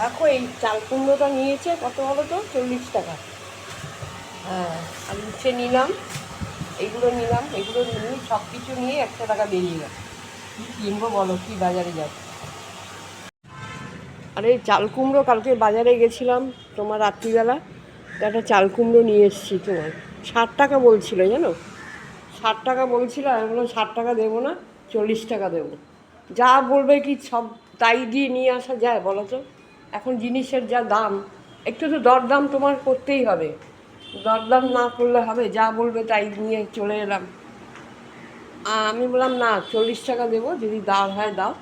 দেখো, এই চাল কুমড়োটা নিয়েছে কত বলো তো? চল্লিশ টাকা। হ্যাঁ আর উচ্ছে নিলাম এইগুলো নিলাম, এগুলো নিয়ে সব কিছু নিয়ে একশো টাকা বেরিয়ে গেল। কী কিনবো বলো, কি বাজারে যাব? আরে চাল কুমড়ো কালকে বাজারে গেছিলাম তোমার রাত্রিবেলা একটা চাল কুমড়ো নিয়ে এসেছি তোমার। ষাট টাকা বলছিল, জানো? ষাট টাকা বলছিল, আমি বললাম ষাট টাকা দেবো না, চল্লিশ টাকা দেবো। যা বলবে কি সব তাই দিয়ে নিয়ে আসা যায় বলো তো? এখন জিনিসের যা দাম, একটু তো দরদাম তোমার করতেই হবে। দরদাম না করলে হবে, যা বলবে তাই নিয়ে চলে এলাম। আমি বললাম, না, চল্লিশ টাকা দেবো, যদি দাও হয় দাও।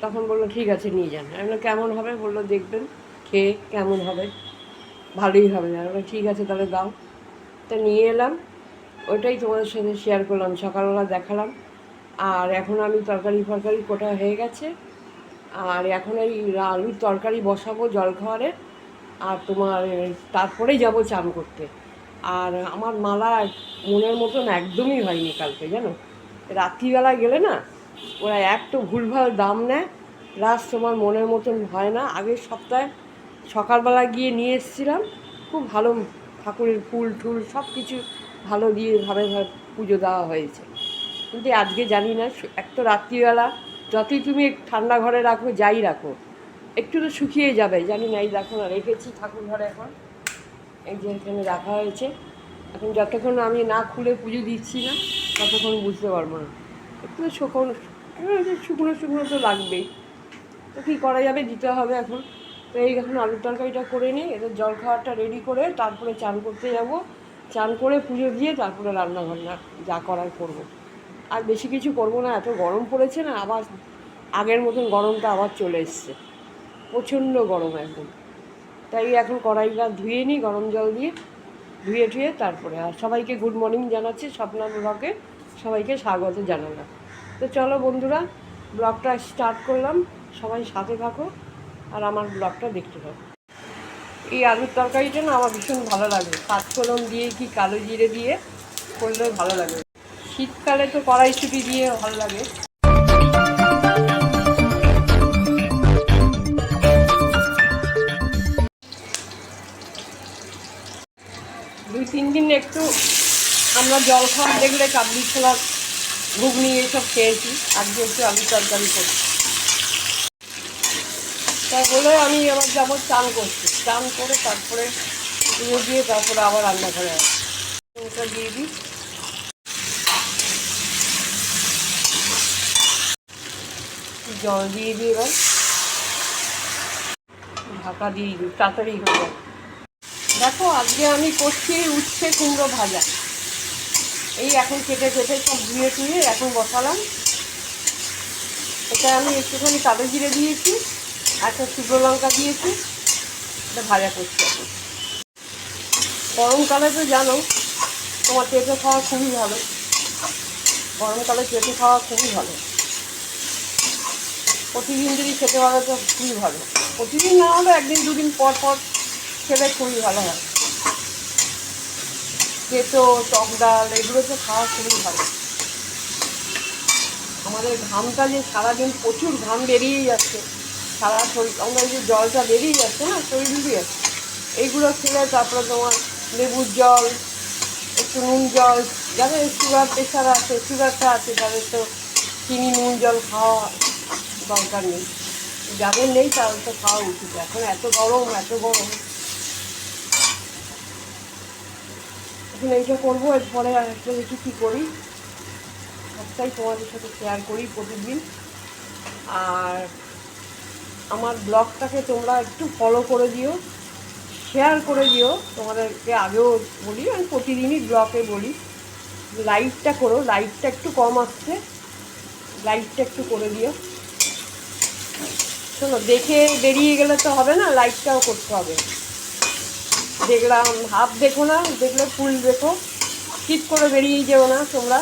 তখন বলল, ঠিক আছে, নিয়ে যান। আমি বললাম, কেমন হবে? বলল, দেখবেন, খেয়ে কেমন হবে? ভালোই হবে। আমি বললাম, ঠিক আছে, তাহলে দাও। তা নিয়ে এলাম। ওইটাই তোমাদের সাথে শেয়ার করলাম। সকালবেলা দেখালাম। আর এখন আমি তরকারি ফরকারি কোটা হয়ে গেছে। আর এখন এই আলুর তরকারি বসাবো জলখাবারে আর তোমার তারপরেই যাব চান করতে। আর আমার মালা মনের মতন একদমই হয়নি কালকে, জানো? রাত্রিবেলা গেলে না, ওরা একটু ভুলভাল দাম নেয় প্লাস তোমার মনের মতন হয় না। আগের সপ্তাহে সকালবেলা গিয়ে নিয়ে এসেছিলাম, খুব ভালো ঠাকুরের ফুল টুল সব কিছু ভালো দিয়ে ভাবে পুজো দেওয়া হয়েছে। কিন্তু আজকে জানি না এক তো রাত্রিবেলা যতই তুমি ঠান্ডা ঘরে রাখো, যাই রাখো, একটু তো শুকিয়ে যাবে। জানি না, এই দেখো না, রেখেছি ঠাকুর ঘরে এখন। এই যে এখানে রাখা হয়েছে। এখন যতক্ষণ আমি না খুলে পুজো দিচ্ছি না, ততক্ষণ বুঝতে পারব না। একটু শুকনো শুকনো শুকনো তো লাগবেই। তো কী করা যাবে, দিতে হবে এখন। তো এই এখন আলুর তরকারিটা করে নিই এদের জল খাওয়ারটা রেডি করে তারপরে চান করতে যাব। চান করে পুজো দিয়ে তারপরে রান্না বান্না যা করার করব। আর বেশি কিছু করব না, এত গরম পড়েছে না, আবার আগের মতন গরমটা আবার চলে এসছে। প্রচণ্ড গরম একদম তাই এখন কড়াইটা ধুয়ে নিই, গরম জল দিয়ে, ধুয়ে টুয়ে তারপরে আর সবাইকে গুড মর্নিং জানাচ্ছি, স্বপ্না ব্লগে সবাইকে স্বাগত জানালাম। তো চলো বন্ধুরা, ব্লগটা স্টার্ট করলাম। সবাই সাথে থাকো আর আমার ব্লগটা দেখতে থাকো। এই আলুর তরকারিটা না আমার ভীষণ ভালো লাগে। কাঁচফোড়ন দিয়ে কি কালো জিরে দিয়ে করলে ভালো লাগে। শীতকালে তো কড়াইশুটি দিয়ে ভালো লাগে। দুই, তিন দিন একটু আমরা জল খাওয়া দেখলে কাবলি ছোলার ঘুগনি এইসব খেয়েছি। আজকে একটু আলু তরকারি করছি। তাই বলে আমি আবার যাব চান করছি চান করে তারপরে পুজো দিয়ে তারপরে আবার রান্নাঘরে আসি দিয়ে দিই। জল দিয়ে দিই এবার। ঢাকা দিয়ে দিই, তাড়াতাড়ি হয়ে যায়। দেখো, আজকে আমি করছি উচ্ছে কুমড়ো ভাজা। এই এখন কেটে কেটে সব ধুয়ে টুয়ে এখন বসালাম। এটা আমি একটুখানি কালো জিরে দিয়েছি, একটা শুকনো লঙ্কা দিয়েছি, এটা ভাজা করছি এখন। গরমকালে তো জানো, তোমার পেঁপে খাওয়া খুবই ভালো। গরমকালে পেঁপে খাওয়া খুবই ভালো। প্রতিদিন যদি খেতে পারো তো খুবই ভালো। প্রতিদিন না হলে একদিন দুদিন পর পর খেলে খুবই ভালো হয়। কেঁচো টক ডাল, এগুলো তো খাওয়া খুবই ভালো। আমাদের ঘামটা যে সারাদিন প্রচুর ঘাম বেরিয়ে যাচ্ছে। সারা শরীর, আমাদের যে জলটা বেরিয়ে যাচ্ছে না, শরীর দিয়ে এইগুলো খেলে তারপরে তোমার লেবুর জল, একটু নুন জল, যাদের সুগার প্রেশার আছে সুগারটা আছে, তাদের তো চিনি, নুন, জল খাওয়া দরকার নেই। যাদের নেই তাদের তো খাওয়া উচিত। এখন এত গরম এত গরম। এখন এইটা করব, এরপরে আর একটা দেখি কী করি। সবটাই তোমাদের সাথে শেয়ার করি প্রতিদিন। আর আমার ব্লগটাকে তোমরা একটু ফলো করে দিও শেয়ার করে দিও। তোমাদেরকে আগেও বলি, আমি প্রতিদিনই ব্লগে বলি। লাইটটা করো লাইটটা একটু কম আসছে। লাইটটা একটু করে দিও। শোনো, দেখে বেরিয়ে গেলে তো হবে না লাইটটাও করতে হবে। দেখলাম, হাফ দেখো না, দেখলে ফুল দেখো। ঠিক করে বেরিয়ে যেও না তোমরা।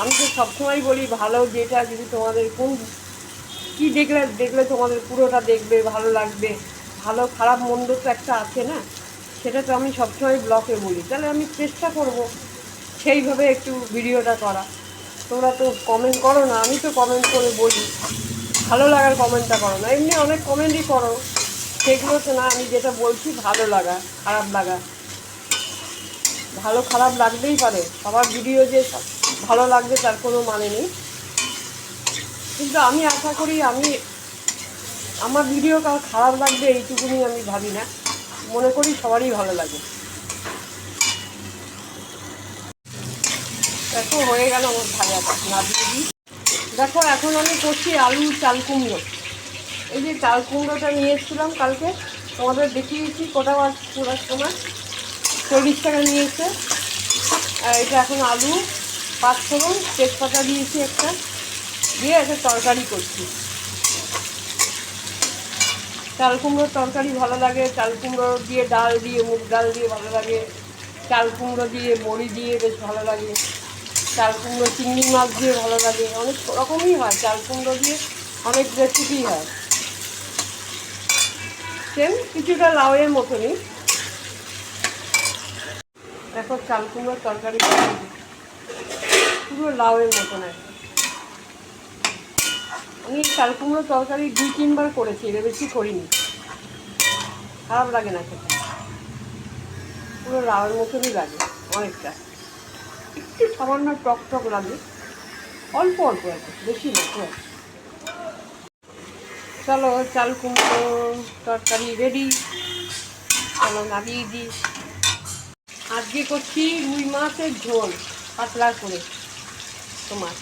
আমি তো সবসময় বলি, ভালো যেটা যদি তোমাদের কোন, কী দেখলে দেখলে তোমাদের পুরোটা দেখবে, ভালো লাগবে। ভালো, খারাপ, মন্দ তো একটা আছে না? সেটা তো আমি সবসময় ব্লকে বলি। তাহলে আমি চেষ্টা করব, সেইভাবে একটু ভিডিওটা করা। তোমরা তো কমেন্ট করো না, আমি তো কমেন্ট করে বলি। ভালো লাগার কমেন্টটা করো না। এমনি অনেক কমেন্টই করো। সেগুলো তো না, আমি যেটা বলছি ভালো লাগা, খারাপ লাগা। ভালো খারাপ লাগতেই পারে। সবার ভিডিও যে ভালো লাগবে তার কোনো মানে নেই। কিন্তু আমি আশা করি আমি, আমার ভিডিও কার খারাপ লাগবে এইটুকুনি আমি ভাবি না। মনে করি সবারই ভালো লাগে। দেখো, হয়ে গেল আমার ভাজাটা না দিয়ে দিই। দেখো, এখন আমি করছি আলু চাল কুমড়ো। এই যে চাল কুমড়োটা নিয়ে এসেছিলাম কালকে, তোমাদের দেখিয়েছি কোটা মাছ পুরার সময়। চল্লিশ টাকা নিয়েছে। আর এটা এখন আলু, পাঁচ ফোড়ন, তেজপাতা দিয়েছি একটা। দিয়ে একটা তরকারি করছি। চাল কুমড়োর তরকারি ভালো লাগে। চাল কুমড়ো দিয়ে ডাল দিয়ে, মুগ ডাল দিয়ে ভালো লাগে। চাল কুমড়ো দিয়ে বড়ি দিয়ে বেশ ভালো লাগে। চাল কুমড়ো, চিংড়ি মাছ দিয়ে ভালো লাগে। অনেক রকমই হয়, চাল কুমড়ো দিয়ে অনেক রেসিপি হয়। সেম কিছুটা লাউয়ের মতনই। দেখো, চাল কুমড়োর তরকারি। পুরো লাউয়ের মতন একদম আমি চাল কুমড়োর তরকারি দুই, তিনবার করেছি, এর বেশি করিনি। খারাপ লাগে না খেতে। পুরো লাউয়ের মতনই লাগে, অনেকটা। একটু সামান্য টক টক লাগে অল্প অল্প আছে বেশি না তো চলো, চাল, কুমড়ো, তরকারি রেডি চলো, নামিয়ে দিই। আজকে করছি রুই মাছের ঝোল, পাতলা করে, তোমার।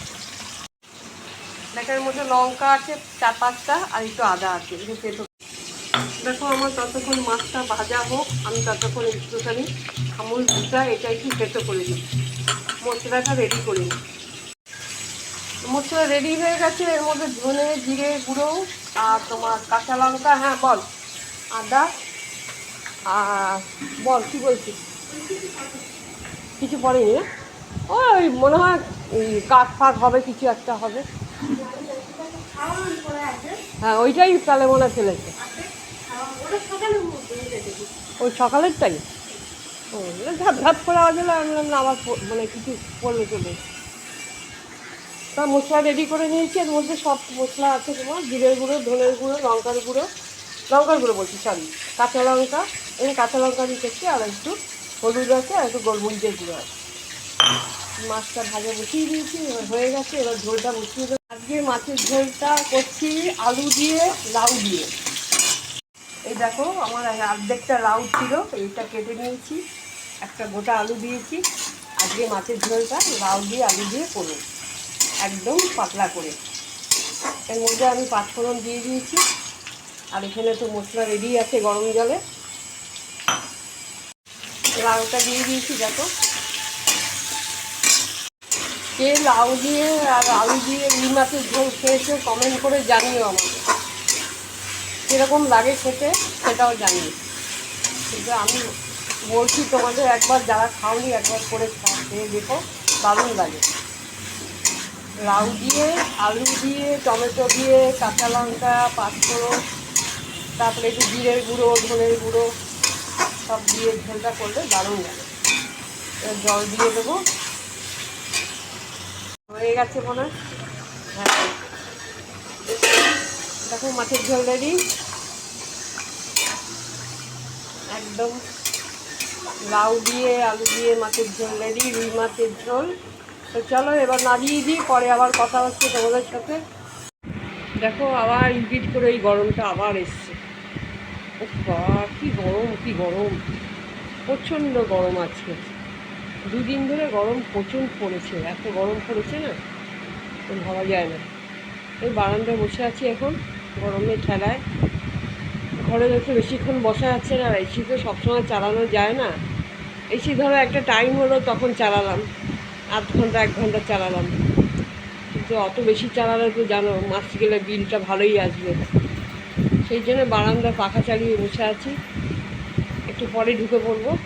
দেখার মধ্যে লঙ্কা আছে, চার পাঁচটা, আর একটু আদা আছে, একটু দেখো, আমার ততক্ষণ মাছটা ভাজা হোক, আমি ততক্ষণ একটুখানি আমুল দুটা এটা একটু পেটো করে দিই। মশলাটা রেডি করি মশলা রেডি হয়ে গেছে এর মধ্যে ধনে জিরে গুঁড়ো আর তোমার কাঁচা লঙ্কা হ্যাঁ বল আদা আর বল কী বলছিস কিছু পড়েনি না? ওই মনে হয় কাক ফাক হবে কিছু একটা হবে। হ্যাঁ ওইটাই তাহলে মনে ফেলেছে ওই সকালেরটাই। ও, ধাপ করে আওয়াজ হলো আমি বললাম, না আবার মানে কিছু পড়লে চলে তা মশলা রেডি করে নিয়েছি, এর মধ্যে সব মশলা আছে তোমার, জিরের গুঁড়ো, ধনের গুঁড়ো, লঙ্কার গুঁড়ো লঙ্কার গুঁড়ো বলছি সরি কাঁচা লঙ্কা এখানে কাঁচা লঙ্কা দিতেছি, আর একটু হলুদ আছে, আর একটু গোলমরিচের গুঁড়ো আছে। মাছটা ভাজা বসিয়ে দিয়েছি হয়ে গেছে, এবার ঝোলটা বসিয়ে দেবো। আজকে মাছের ঝোলটা করছি আলু দিয়ে, লাউ দিয়ে। এই দেখো, আমার অর্ধেকটা লাউ ছিল, এইটা কেটে নিয়েছি। একটা গোটা আলু দিয়েছি। আজকে মাছের ঝোলটা লাউ দিয়ে আলু দিয়ে করব। একদম পাতলা করে। এর মধ্যে আমি পাঁচফোড়ন দিয়ে দিয়েছি। আর এখানে তো মশলা রেডি আছে গরম জলে। লাউটা দিয়ে দিয়েছি, দেখো। কে লাউ দিয়ে আর আলু দিয়ে রুই মাছের ঝোল খেয়েছে কমেন্ট করে জানিও আমাকে। কীরকম লাগে খেতে সেটাও জানিও। কিন্তু আমি বলছি তোমাদের একবার যারা খাওনি, একবার করে খেয়ে দেখো। দারুণ লাগে। লাউ দিয়ে, আলু দিয়ে, টমেটো দিয়ে, কাঁচা লঙ্কা, পাঁচফোড়ন, তারপরে একটু জিরের গুঁড়ো, ধনের গুঁড়ো, সব দিয়ে ঝোলটা করলে দারুণ লাগে। জল দিয়ে দেবো। হয়ে গেছে মনে হয়? হ্যাঁ। দেখো মাছের ঝোল রেডি একদম লাউ দিয়ে, আলু দিয়ে, মাছের ঝোল রেডি রুই মাছের ঝোল। তো চলো, এবার নামিয়ে দিই, পরে আবার কথা হচ্ছে তোমাদের সাথে। দেখো, আবার রিপিট করে এই গরমটা আবার এসছে। কি গরম কি গরম। প্রচণ্ড গরম আজকে। দুদিন ধরে গরম প্রচুর পড়েছে। এত গরম পড়েছে না? তো ভাবা যায় না। এই বারান্দায় বসে আছি এখন গরমে ঠেলায়। ঘরে তো বেশিক্ষণ বসা যাচ্ছে না এসি তো সবসময় চালানো যায় না। এসি ধরো একটা টাইম হলো, তখন চালালাম। আধ ঘণ্টা, এক ঘণ্টা চালালাম। কিন্তু অত বেশি চালালে তো জানো মাস গেলে বিলটা ভালোই আসবে। সেই জন্য বারান্দা পাখা চালিয়ে বসে আছি। একটু পরে ঢুকে পড়ব।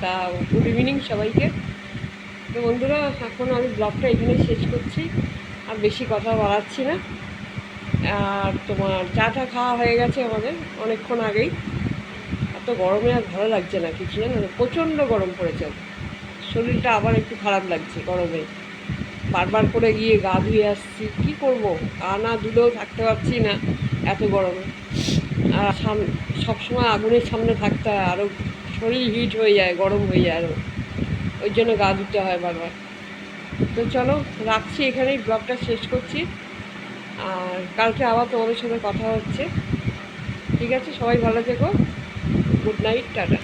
তা গুড ইভিনিং সবাইকে। তো বন্ধুরা, এখন আমি ব্লগটা এখানে শেষ করছি। আর বেশি কথা বাড়াচ্ছি না। আর তোমার চাটা খাওয়া হয়ে গেছে আমাদের, অনেকক্ষণ আগেই। এত গরমে আর ভালো লাগছে না কিছু জানো না প্রচণ্ড গরম পড়েছে। শরীরটা আবার একটু খারাপ লাগছে গরমে। বারবার করে গিয়ে গা ধুয়ে আসছি, কী করব? গা না ধুলেও থাকতে পারছি না এত গরমে। আর সাম, সবসময় আগুনের সামনে থাকতে হয় আরও শরীর হিট হয়ে যায়, গরম হয়ে যায় আরও ওই জন্য গা ধুতে হয় বারবার। তো চলো, রাখছি এখানেই, ব্লগটা শেষ করছি। আর কালকে আবার তোমাদের সাথে কথা হচ্ছে। ঠিক আছে, সবাই ভালো থেকো। Good night tata.